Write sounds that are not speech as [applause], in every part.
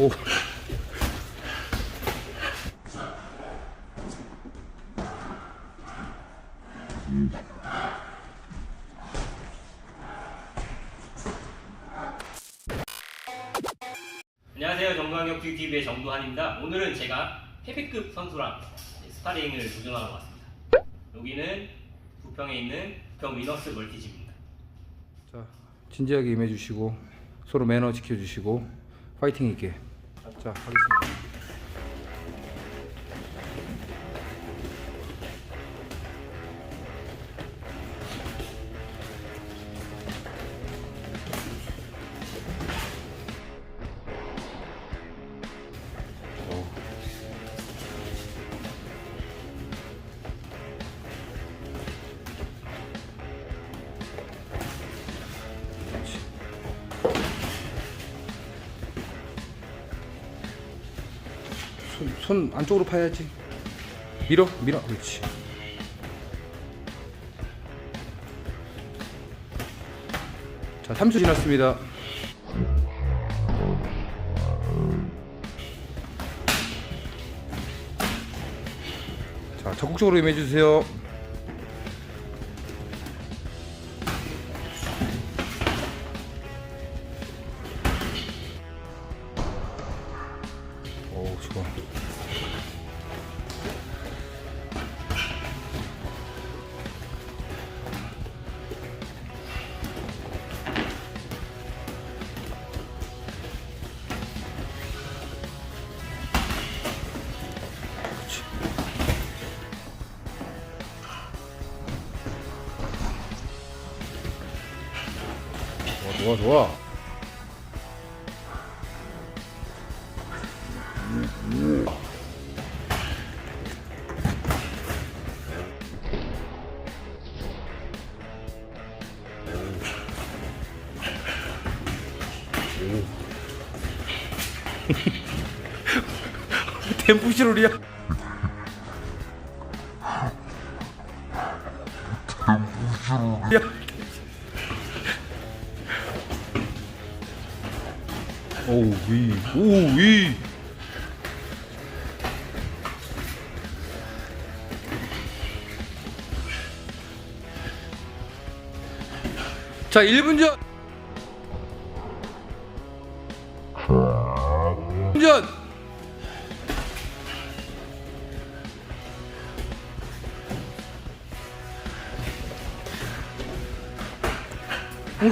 오. 안녕하세요. 정광혁 TV의 정두환입니다. 오늘은 제가 헤비급 선수랑 스파링을 도전하러 왔습니다. 여기는 부평에 있는 부평 위너스 멀티집입니다. 자, 진지하게 임해주시고 서로 매너 지켜주시고 파이팅 있게. 자, 하겠습니다. 손, 손 안쪽으로 파야지. 밀어, 밀어. 그렇지. 자, 3초 지났습니다. 자, 적극적으로 임해주세요. 오, 좋아. 좋아, 좋아, [laughs] 좋아. 템푸시롤이야. 오우 위, 오우 위. 자, 1분 전. 1분 전.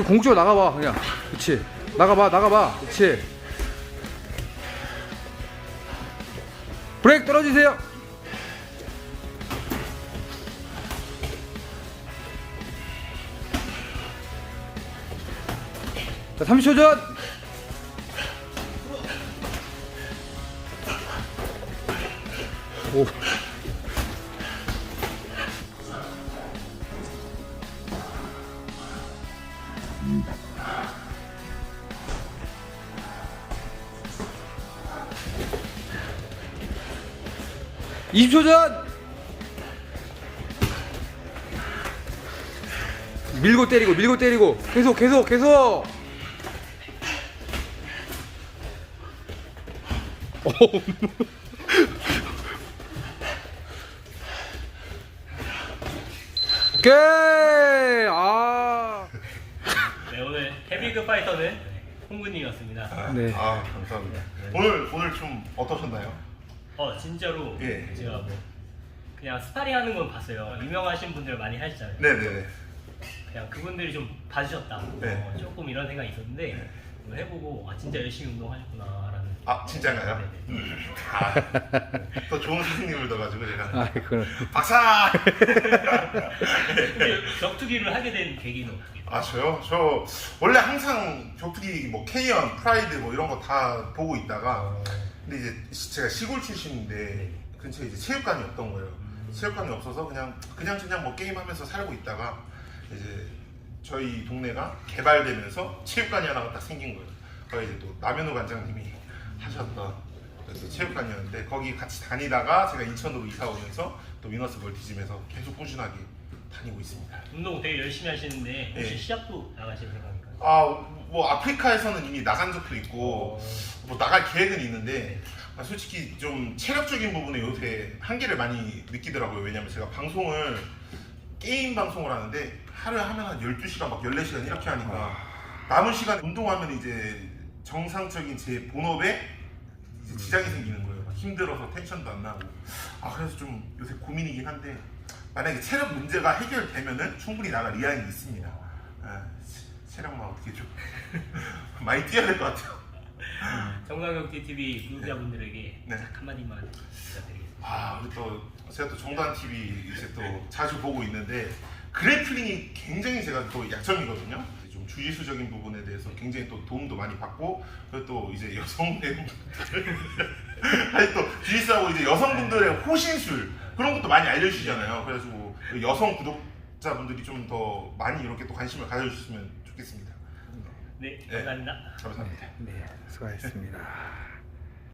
공격 나가봐 그냥 그치 나가봐 나가봐 그렇지 브레이크 떨어지세요 자 30초 전 오. 음. 20초 전 밀고 때리고 밀고 때리고 계속 계속 계속 [laughs] 오케이 아 네 오늘 헤비급 파이터는 홍근이었습니다. 네. 아 감사합니다. 오늘 오늘 좀 어떠셨나요? 어, 진짜로 예. 제가 뭐 그냥 스파링 하는 건 봤어요. 유명하신 분들 많이 하시잖아요. 네네네. 그냥 그분들이 좀 봐주셨다. 네. 어, 조금 이런 생각이 있었는데 오늘 해보고 아 진짜 열심히 운동하셨구나라는. 아 진짜인가요? 네네. 음. 아, 더 좋은 선생님을 넣어가지고 제가 아 그건 박사. 근데 [laughs] 격투기를 하게 된 계기는 어떻게? 아 저요? 저 원래 항상 격투기 뭐 K1, 프라이드 뭐 이런 거 다 보고 있다가 근데 이제 시- 제가 시골 출신인데 근처에 이제 체육관이 없던 거예요. 체육관이 없어서 그냥 그냥 그냥 뭐 게임하면서 살고 있다가 이제 저희 동네가 개발되면서 체육관이 하나가 딱 생긴 거예요. 거기 이제 또 남현우 관장님이 하셨던 그래서 체육관이었는데 거기 같이 다니다가 제가 인천으로 이사 오면서 또 위너스 멀티짐에서 계속 꾸준하게 다니고 있습니다. 운동 되게 열심히 하시는데 혹시 네. 시합도 나가실 생각인가요? 아 뭐 아프리카에서는 이미 나간 적도 있고 뭐 나갈 계획은 있는데 아, 솔직히 좀 체력적인 부분에 요새 한계를 많이 느끼더라고요. 왜냐면 제가 방송을 게임 방송을 하는데 하루에 하면 한 12시간 막 14시간 이렇게 하니까 남은 시간 운동하면 이제 정상적인 제 본업에 이제 지장이 생기는 거예요. 막 힘들어서 텐션도 안 나고. 아 그래서 좀 요새 고민이긴 한데 만약에 체력 문제가 해결되면은 충분히 나갈 의향이 있습니다. 아, 체- 체력만 어떻게 좀 [laughs] 많이 뛰어야 될 것 같아요. 정강혁 TV 구독자분들에게 네. 딱 한마디만 부탁드리겠습니다. 아, 우리 또 제가 또 정단 TV 이제 또 자주 보고 있는데 그래플링이 굉장히 제가 또 약점이거든요. 좀 주짓수적인 부분에 대해서 굉장히 또 도움도 많이 받고 그리고 또 이제 여성 배우분들 [laughs] 아니 또 주짓수하고 이제 여성분들의 호신술 그런 것도 많이 알려주시잖아요. 그래가지고 여성 구독자분들이 좀 더 많이 이렇게 또 관심을 가져주셨으면 좋겠습니다. 네, 네. 감사합니다. 감사합니다. 네, 수고하셨습니다.